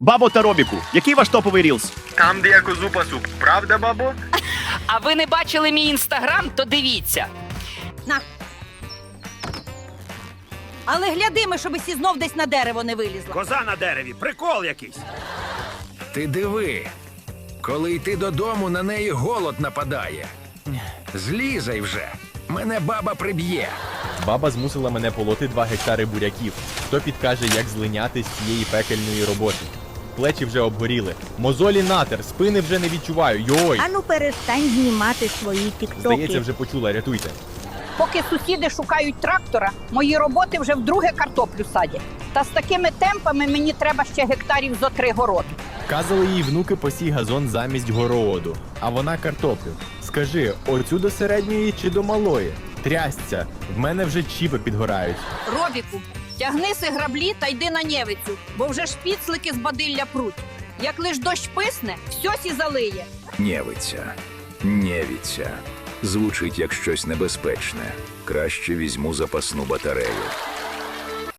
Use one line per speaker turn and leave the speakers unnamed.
Бабо та Робіку, який ваш топовий рілс?
Там, де я козу пасу. Правда, бабо?
А ви не бачили мій інстаграм, то дивіться.
На. Але глядимо, щоб сі знов десь на дерево не вилізла.
Коза на дереві, прикол якийсь.
Ти диви, коли йти додому, на неї голод нападає. Злізай вже, мене баба приб'є.
Баба змусила мене полоти 2 гектари буряків. Хто підкаже, як злиняти з цієї пекельної роботи? Плечі вже обгоріли. Мозолі натер, спини вже не відчуваю. Йой!
Ану перестань знімати свої тіктоки.
Здається, вже почула, рятуйте.
Поки сусіди шукають трактора, мої роботи вже вдруге картоплю садять. Та з такими темпами мені треба ще гектарів зо три городу.
Казали їй внуки посій газон замість городу, а вона картоплю. Скажи, оцю до середньої чи до малої? Трясця, в мене вже чіпи підгорають.
Робіку, тягниси граблі та йди на Нєвицю, бо вже шпіцлики з бадилля пруть. Як лиш дощ писне, все сі залиє.
Нєвиця, нєвіця. Звучить як щось небезпечне. Краще візьму запасну батарею.